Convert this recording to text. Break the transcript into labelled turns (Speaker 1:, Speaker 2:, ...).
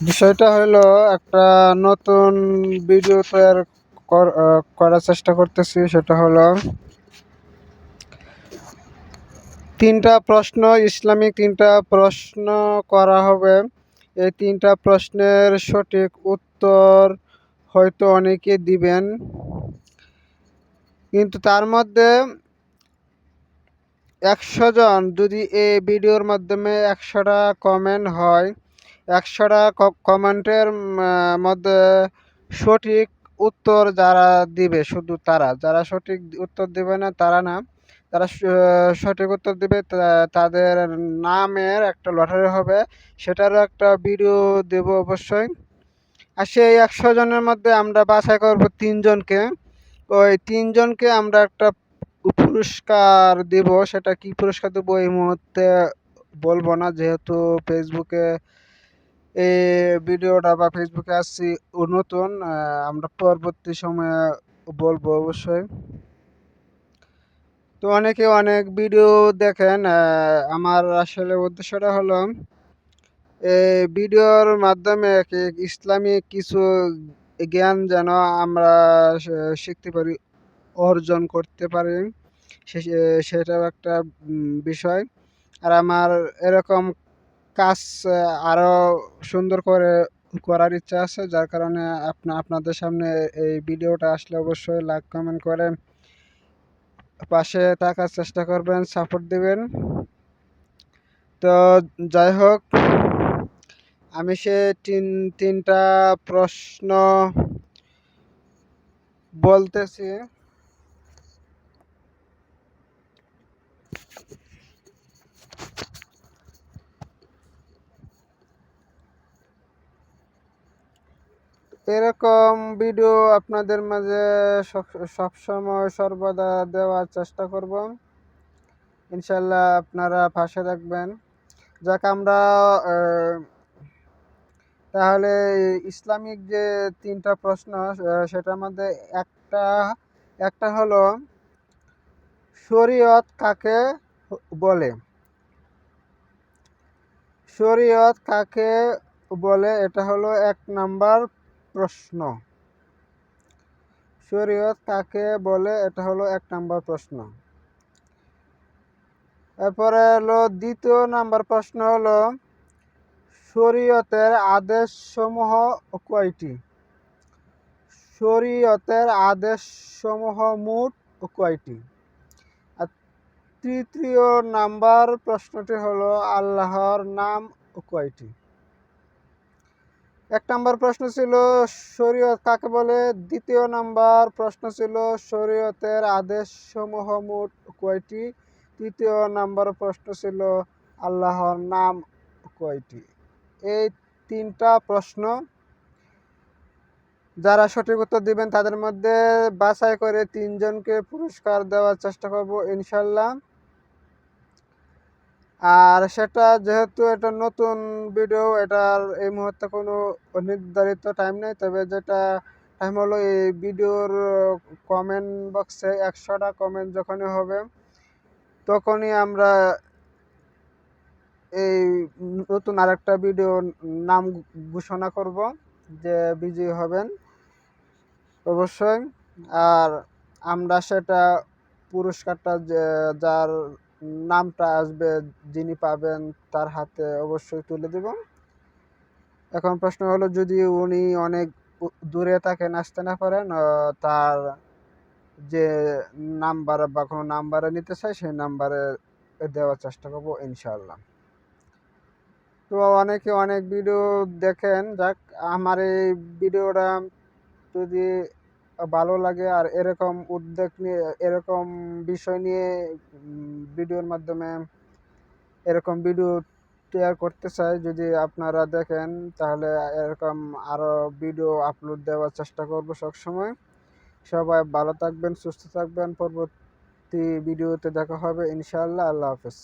Speaker 1: বিষয়টা হলো একটা নতুন ভিডিও কর- করার চেষ্টা করতেছি। সেটা হলো তিনটা প্রশ্ন, ইসলামিক তিনটা প্রশ্ন করা হবে। এই তিনটা প্রশ্নের সঠিক উত্তর হয়তো অনেকে দিবেন। কিন্তু তার মধ্যে একশো জন যদি এই ভিডিওর মাধ্যমে একশোটা কমেন্ট হয় একশোটা কমেন্টের মধ্যে সঠিক উত্তর যারা দিবে, শুধু তারা, যারা সঠিক উত্তর দিবে না, তারা না তারা সঠিক উত্তর দিবে তাদের নামের একটা লটারি হবে, সেটারও একটা ভিডিও দেব অবশ্যই। আর সেই একশো জনের মধ্যে আমরা বাছাই করব তিনজনকে। ওই তিনজনকে আমরা একটা পুরস্কার দেব, সেটা কি পুরস্কার দেবো এই মুহূর্তে বলব না, যেহেতু ফেসবুকে এই ভিডিওটা বা ফেসবুকে আসছি নতুন আমরা পরবর্তী সময়ে বলব অবশ্যই। তো অনেকে অনেক ভিডিও দেখেন আমার আসলে উদ্দেশ্যটা হলো এই ভিডিওর মাধ্যমে ইসলামিক কিছু জ্ঞান যেন আমরা শিখতে পারি, অর্জন করতে পারি সেটাও একটা বিষয়। আর আমার এরকম কাজ আহ, আরও সুন্দর করে করার ইচ্ছা আছে যার কারণে আপনা আপনাদের সামনে এই ভিডিওটা আসলে অবশ্যই লাইক কমেন্ট করে পাশে থাকার চেষ্টা করবেন সাপোর্ট দিবেন। তো যাই হোক আমি সে তিন তিনটা প্রশ্ন বলতেছি। এরকম ভিডিও আপনাদের মাঝে সব সময় সর্বদা দেওয়ার চেষ্টা করব। ইনশাল্লাহ আপনারা পাশে রাখবেন যাক, আমরা তাহলে ইসলামিক যে তিনটা প্রশ্ন সেটার মধ্যে একটা একটা হলো, শরীয়ত কাকে বলে? শরীয়ত কাকে বলে? এটা হলো এক নাম্বার প্রশ্ন। শরীয়ত কাকে বলে? এটা হলো এক নাম্বার প্রশ্ন। এরপরে হলো দ্বিতীয় নাম্বার প্রশ্ন হলো শরীয়তের আদেশ সমূহ কয়টি? শরীয়তের আদেশ সমূহ মোট কয়টি? আর তৃতীয় নাম্বার প্রশ্নটি হলো, আল্লাহর নাম কয়টি? এক নাম্বার প্রশ্ন ছিল শরীয়ত কাকে বলে? দ্বিতীয় নাম্বার প্রশ্ন ছিল শরীয়তের আদেশ সমূহ মোট কয়টি? তৃতীয় নাম্বার প্রশ্ন ছিল আল্লাহর নাম কয়টি? এই তিনটা প্রশ্ন যারা সঠিক উত্তর দিবেন তাদের মধ্যে বাছাই করে তিনজনকে পুরস্কার দেওয়ার চেষ্টা করব, ইনশাল্লাহ। আর সেটা যেহেতু এটা নতুন ভিডিও এটার এই মুহূর্তে কোনো নির্ধারিত টাইম নেই, তবে যেটা টাইম হলো এই ভিডিওর কমেন্ট বক্সে একশোটা কমেন্ট যখনই হবে, তখনই আমরা এই নতুন আরেকটা ভিডিও নাম ঘোষণা করব যে বিজয়ী হবেন অবশ্যই। আর আমরা সেটা পুরস্কারটা যার নামটা আসবে যিনি পাবেন তার হাতে অবশ্যই তুলে দেব। এখন প্রশ্ন হলো, যদি উনি অনেক দূরে থাকেন, আসতে না পারেন তার যে নাম্বার বা কোনো নাম্বারে নিতে চাই সেই নাম্বারে দেওয়ার চেষ্টা করব ইনশাল্লাহ তো অনেকে অনেক ভিডিও দেখেন, যাক, আমার এই ভিডিওটা যদি ভালো লাগে আর এরকম উদ্যোগ নিয়ে, এরকম বিষয় নিয়ে ভিডিওর মাধ্যমে এরকম ভিডিও তৈরি করতে চাই, যদি আপনারা দেখেন, তাহলে এরকম আরও ভিডিও আপলোড দেওয়ার চেষ্টা করব সবসময়। সবাই ভালো থাকবেন, সুস্থ থাকবেন, পরবর্তী ভিডিওতে দেখা হবে, ইনশাআল্লাহ, আল্লাহ হাফেজ।